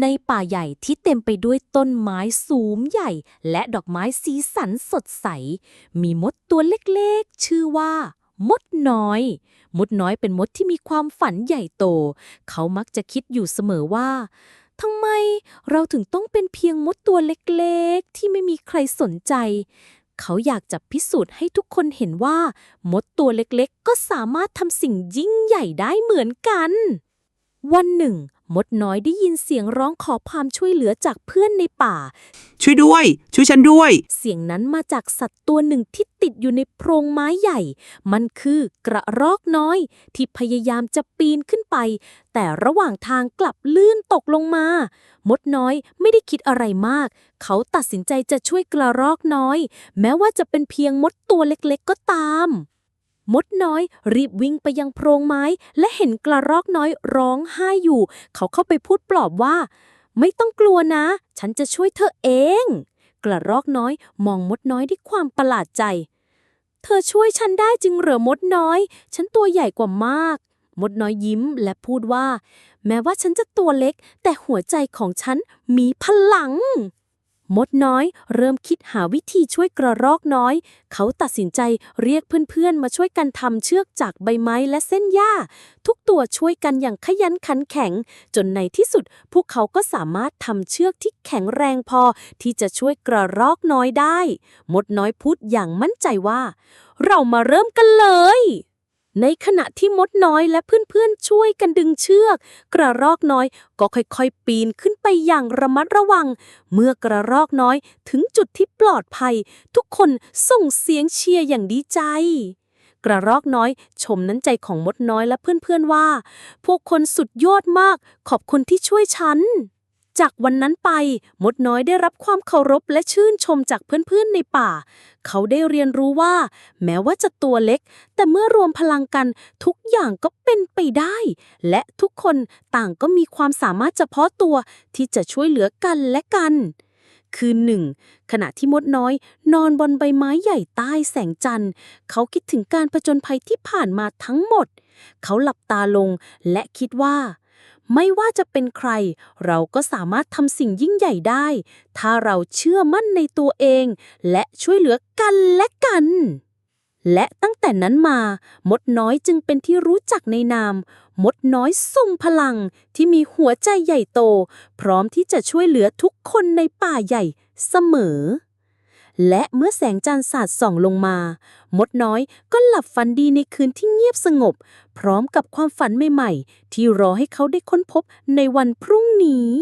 ในป่าใหญ่ที่เต็มไปด้วยต้นไม้สูงใหญ่ และดอกไม้สีสันสดใส มีมดตัวเล็กๆ ชื่อว่า มดน้อย มดน้อยเป็นมดที่มีความฝันใหญ่โต เขามักจะคิดอยู่เสมอว่าทำไมเราถึงต้องเป็นเพียงมดตัวเล็กๆ ที่ไม่มีใครสนใจ เขาอยากจะพิสูจน์ให้ทุกคนเห็นว่า มดตัวเล็กๆ ก็สามารถทำสิ่งยิ่งใหญ่ได้เหมือนกัน วันหนึ่ง มดน้อยได้ยินเสียงร้องขอความช่วยเหลือจากเพื่อนในป่า ช่วยด้วย ช่วยฉันด้วย เสียงนั้นมาจากสัตว์ตัวหนึ่งที่ติดอยู่ในโพรงไม้ใหญ่ มันคือกระรอกน้อย ที่พยายามจะปีนขึ้นไป แต่ระหว่างทางกลับลื่นตกลงมา มดน้อยไม่ได้คิดอะไรมาก เขาตัดสินใจจะช่วยกระรอกน้อย แม้ว่าจะเป็นเพียงมดตัวเล็กๆก็ตาม มดน้อย รีบวิ่งไปยังโพรงไม้ และเห็นกระรอกน้อยร้องไห้อยู่ เขาเข้าไปพูดปลอบว่า ไม่ต้องกลัวนะ ฉันจะช่วยเธอเอง กระรอกน้อยมองมดน้อยด้วยความประหลาดใจ เธอช่วยฉันได้จริงเหรอมดน้อย ฉันตัวใหญ่กว่ามาก มดน้อยยิ้มและพูดว่า แม้ว่าฉันจะตัวเล็ก แต่หัวใจของฉันมีพลัง มดน้อย เริ่มคิดหาวิธีช่วยกระรอกน้อย เขาตัดสินใจเรียกเพื่อนๆ มาช่วยกันทำเชือกจากใบไม้และเส้นหญ้า ทุกตัวช่วยกันอย่างขยันขันแข็ง จนในที่สุด พวกเขาก็สามารถทำเชือกที่แข็งแรงพอ ที่จะช่วยกระรอกน้อยได้ มดน้อยพูดอย่างมั่นใจว่า เรามาเริ่มกันเลย ในขณะที่มดน้อยและเพื่อนๆช่วยกันดึงเชือก กระรอกน้อยก็ค่อยๆปีนขึ้นไปอย่างระมัดระวัง เมื่อกระรอกน้อยถึงจุดที่ปลอดภัย ทุกคนส่งเสียงเชียร์อย่างดีใจ กระรอกน้อยชมน้ำใจของมดน้อยและเพื่อนๆว่า พวกคนสุดยอดมากขอบคุณที่ช่วยฉัน จากวันนั้นไป มดน้อยได้รับความเคารพและชื่นชมจากเพื่อนๆในป่า เขาได้เรียนรู้ว่า แม้ว่าจะตัวเล็ก แต่เมื่อรวมพลังกันทุกอย่างก็เป็นไปได้ และทุกคนต่างก็มีความสามารถเฉพาะตัวที่จะช่วยเหลือกันและกัน คืนหนึ่ง ขณะที่มดน้อย นอนบนใบไม้ใหญ่ใต้แสงจันทร์ เขาคิดถึงการผจญภัยที่ผ่านมาทั้งหมด เขาหลับตาลงและคิดว่า ไม่ว่าจะเป็นใคร เราก็สามารถทำสิ่งยิ่งใหญ่ได้ ถ้าเราเชื่อมั่นในตัวเอง และช่วยเหลือกันและกัน และตั้งแต่นั้นมา มดน้อยจึงเป็นที่รู้จักในนาม มดน้อยทรงพลังที่มีหัวใจใหญ่โต พร้อมที่จะช่วยเหลือทุกคนในป่าใหญ่เสมอ และเมื่อแสงจันทร์สาดส่องลงมา มดน้อยก็หลับฝันดีในคืนที่เงียบสงบ พร้อมกับความฝันใหม่ ๆ ที่รอให้เขาได้ค้นพบในวันพรุ่งนี้